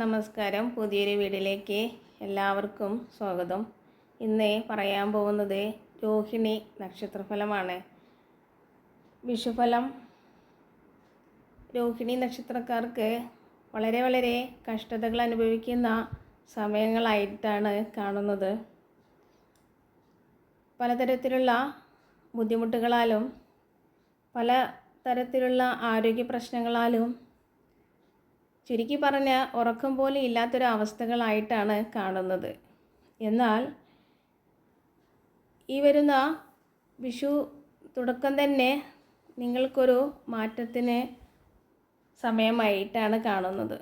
നമസ്കാരം. പുതിയൊരു വീഡിയോയിലേക്ക് എല്ലാവർക്കും സ്വാഗതം. ഇന്ന് പറയാൻ പോകുന്നത് രോഹിണി നക്ഷത്രഫലമാണ്. വിഷുഫലം. രോഹിണി നക്ഷത്രക്കാർക്ക് വളരെ വളരെ കഷ്ടതകൾ അനുഭവിക്കുന്ന സമയങ്ങളായിട്ടാണ് കാണുന്നത്. പലതരത്തിലുള്ള ബുദ്ധിമുട്ടുകളാലും പല തരത്തിലുള്ള ആരോഗ്യ പ്രശ്നങ്ങളാലും ചുരുക്കി പറഞ്ഞാൽ ഉറക്കം പോലും ഇല്ലാത്തൊരു അവസ്ഥകളായിട്ടാണ് കാണുന്നത്. എന്നാൽ ഈ വരുന്ന വിഷു തുടക്കം തന്നെ നിങ്ങൾക്കൊരു മാറ്റത്തിന് സമയമായിട്ടാണ് കാണുന്നത്.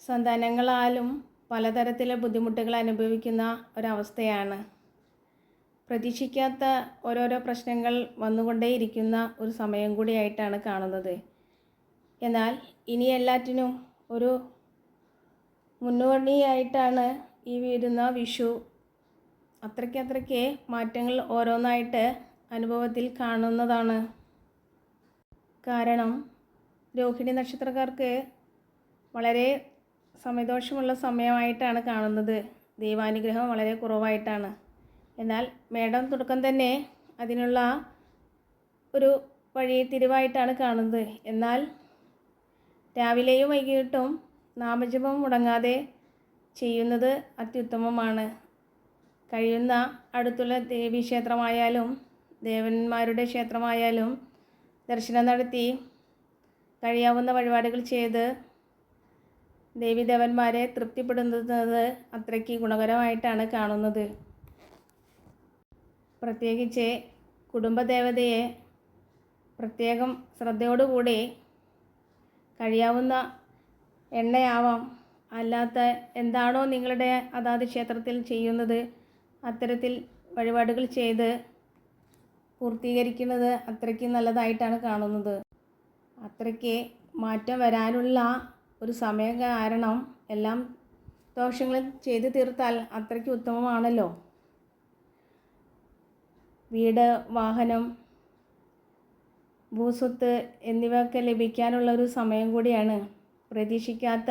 സന്താനങ്ങളാലും പലതരത്തിലെ ബുദ്ധിമുട്ടുകൾ അനുഭവിക്കുന്ന ഒരവസ്ഥയാണ്. പ്രതീക്ഷിക്കാത്ത ഓരോരോ പ്രശ്നങ്ങൾ വന്നുകൊണ്ടേയിരിക്കുന്ന ഒരു സമയം കൂടിയായിട്ടാണ് കാണുന്നത്. എന്നാൽ ഇനി എല്ലാറ്റിനും ഒരു മുന്നോടിയായിട്ടാണ് ഈ വരുന്ന വിഷു. അത്രയ്ക്കത്രയ്ക്ക് അത്രയ്ക്ക് മാറ്റങ്ങൾ ഓരോന്നായിട്ട് അനുഭവത്തിൽ കാണുന്നതാണ്. കാരണം രോഹിണി നക്ഷത്രക്കാർക്ക് വളരെ സമയദോഷമുള്ള സമയമായിട്ടാണ് കാണുന്നത്. ദൈവാനുഗ്രഹം വളരെ കുറവായിട്ടാണ്. എന്നാൽ മേടം തുടക്കം തന്നെ അതിനുള്ള ഒരു വഴി തിരിവായിട്ടാണ് കാണുന്നത്. എന്നാൽ രാവിലെയും വൈകിട്ടും നാമജപം മുടങ്ങാതെ ചെയ്യുന്നത് അത്യുത്തമമാണ്. കഴിയുന്ന അടുത്തുള്ള ദേവീക്ഷേത്രമായാലും ദേവന്മാരുടെ ക്ഷേത്രമായാലും ദർശനം നടത്തി കഴിയാവുന്ന വഴിപാടുകൾ ചെയ്ത് ദേവീദേവന്മാരെ തൃപ്തിപ്പെടുത്തുന്നത് അത്രയ്ക്ക് ഗുണകരമായിട്ടാണ് കാണുന്നത്. പ്രത്യേകിച്ച് കുടുംബദേവതയെ പ്രത്യേകം ശ്രദ്ധയോടുകൂടി കഴിയാവുന്ന എണ്ണയാവാം. അല്ലാത്ത എന്താണോ നിങ്ങളുടെ അതാത് ക്ഷേത്രത്തിൽ ചെയ്യുന്നത് അത്തരത്തിൽ വഴിപാടുകൾ ചെയ്ത് പൂർത്തീകരിക്കുന്നത് അത്രയ്ക്ക് നല്ലതായിട്ടാണ് കാണുന്നത്. അത്രയ്ക്ക് മാറ്റം വരാനുള്ള ഒരു സമയം കാരണം എല്ലാം ദോഷങ്ങൾ ചെയ്തു തീർത്താൽ അത്രയ്ക്ക് ഉത്തമമാണല്ലോ. വീട് വാഹനം ഭൂസ്വത്ത് എന്നിവയൊക്കെ ലഭിക്കാനുള്ള ഒരു സമയം കൂടിയാണ്. പ്രതീക്ഷിക്കാത്ത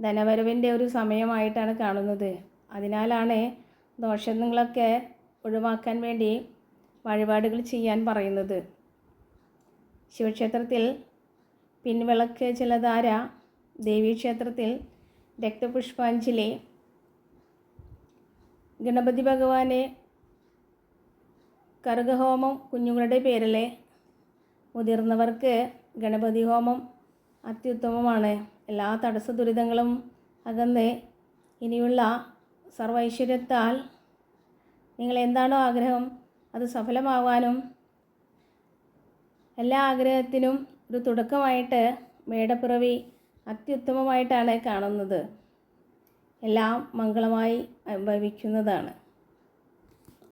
ധനവരവിന്റെ ഒരു സമയമായിട്ടാണ് കാണുന്നത്. അതിനാലാണ് ദോഷങ്ങളൊക്കെ ഒഴിവാക്കാൻ വേണ്ടി വഴിപാടുകൾ ചെയ്യാൻ പറയുന്നത്. ശിവക്ഷേത്രത്തിൽ പിൻവിളക്ക് ജലധാര ദേവീക്ഷേത്രത്തിൽ രക്തപുഷ്പാഞ്ജലി ഗണപതി ഭഗവാനെ കറുകഹോമം കുഞ്ഞുങ്ങളുടെ പേരിലെ മുതിർന്നവർക്ക് ഗണപതി ഹോമം അത്യുത്തമമാണ്. എല്ലാ തടസ്സ ദുരിതങ്ങളും അകന്ന് ഇനിയുള്ള സർവൈശ്വര്യത്താൽ നിങ്ങൾ എന്താണോ ആഗ്രഹം അത് സഫലമാവാനും എല്ലാ ആഗ്രഹത്തിനും ഒരു തുടക്കമായിട്ട് മേടപ്പിറവി അത്യുത്തമമായിട്ടാണ് കാണുന്നത്. എല്ലാം മംഗളമായി ഭവിക്കുന്നതാണ്